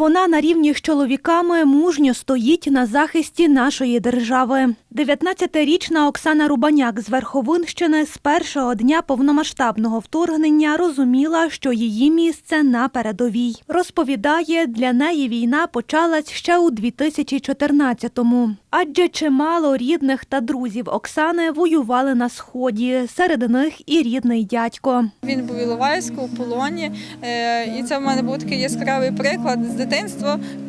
Вона на рівні з чоловіками мужньо стоїть на захисті нашої держави. 19-річна Оксана Рубаняк з Верховинщини з першого дня повномасштабного вторгнення розуміла, що її місце на передовій. Розповідає, для неї війна почалась ще у 2014-му. Адже чимало рідних та друзів Оксани воювали на сході. Серед них і рідний дядько. Він був Іловайську, у полоні. Е, І це в мене був такий яскравий приклад з дитинства,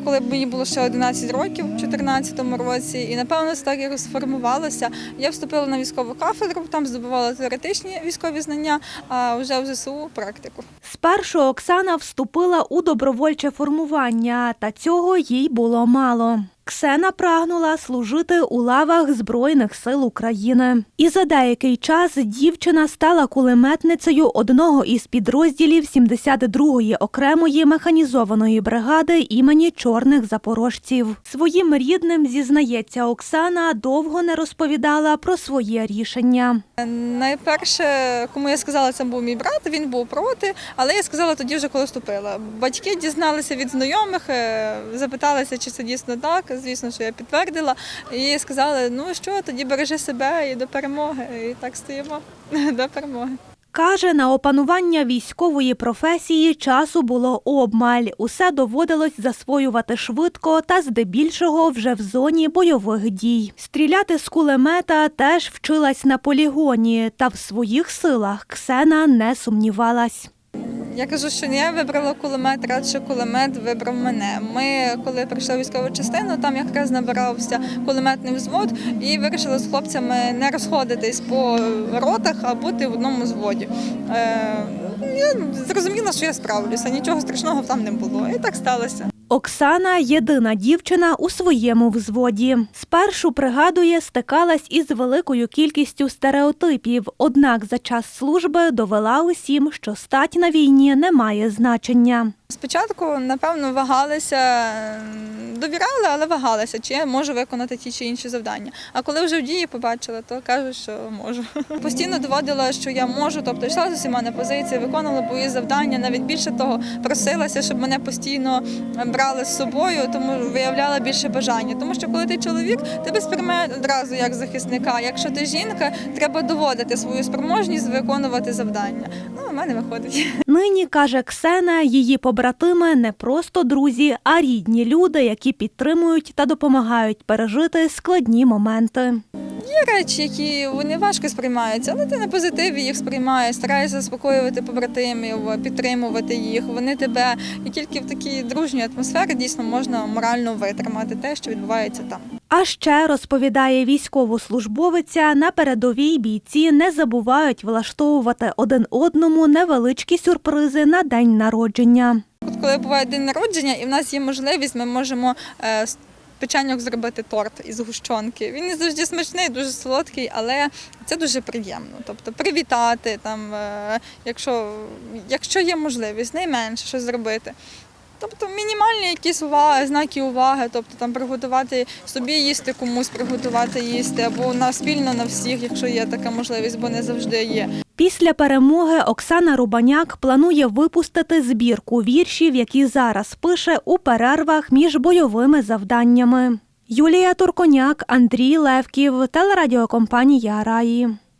коли мені було ще 11 років, у 2014 році. І напевно це так і розформувалося. Я вступила на військову кафедру, там здобувала теоретичні військові знання, а вже в ЗСУ практику. Спершу Оксана вступила у добровольче формування, та цього їй було мало. Ксена прагнула служити у лавах Збройних сил України. І за деякий час дівчина стала кулеметницею одного із підрозділів 72-ї окремої механізованої бригади імені чорних запорожців. Своїм рідним зізнається Оксана, довго не розповідала про своє рішення. Найперше, кому я сказала, це був мій брат, він був проти, але я сказала тоді вже, коли вступила. Батьки дізналися від знайомих, е, запиталися, чи це дійсно так. Звісно, що я підтвердила. І сказали, ну що, тоді бережи себе і до перемоги. І так стоїмо до перемоги. Каже, на опанування військової професії часу було обмаль. Усе доводилось засвоювати швидко та здебільшого вже в зоні бойових дій. Стріляти з кулемета теж вчилась на полігоні, та в своїх силах Ксена не сумнівалась. Я кажу, що не я вибрала кулемет, радше кулемет вибрав мене. Ми, коли прийшли в військову частину, там якраз набирався кулеметний взвод і вирішили з хлопцями не розходитись по ротах, а бути в одному зводі. Е, я зрозуміла, що я справлюся, нічого страшного там не було. І так сталося. Оксана єдина дівчина у своєму взводі. Спершу пригадує, стикалась із великою кількістю стереотипів. Однак за час служби довела усім, що стать на війні не має значення. Спочатку, напевно, вагалися, довіряли, але вагалися, чи я можу виконати ті чи інші завдання. А коли вже в дії побачила, то кажуть, що можу. Постійно доводила, що я можу, тобто йшла з усіма на позиції, виконувала бої завдання. Навіть більше того, просилася, щоб мене постійно брали з собою, тому виявляла більше бажання. Тому що коли ти чоловік, тебе сприймає одразу як захисника. Якщо ти жінка, треба доводити свою спроможність виконувати завдання. У мене виходить. Нині каже Ксена, її побратими не просто друзі, а рідні люди, які підтримують та допомагають пережити складні моменти. Є речі, які вони важко сприймаються, але ти на позитиві їх сприймаєш, стараєшся заспокоювати побратимів, підтримувати їх. Вони тебе і тільки в такій дружній атмосфері дійсно можна морально витримати те, що відбувається там. А ще розповідає військовослужбовиця, на передовій бійці не забувають влаштовувати один одному невеличкі сюрпризи на день народження. От коли буває день народження, і в нас є можливість, ми можемо е, з печеньок зробити торт із гущонки. Він не завжди смачний, дуже солодкий, але це дуже приємно. Тобто привітати, там, е, якщо, якщо є можливість, найменше щось зробити. Тобто мінімальні якісь уваги, знаки уваги, тобто там приготувати собі їсти, комусь приготувати їсти, або на спільно на всіх, якщо є така можливість, бо не завжди є. Після перемоги Оксана Рубаняк планує випустити збірку віршів, які зараз пише у перервах між бойовими завданнями. Юлія Турконяк, Андрій Левків, телерадіокомпанія Раї.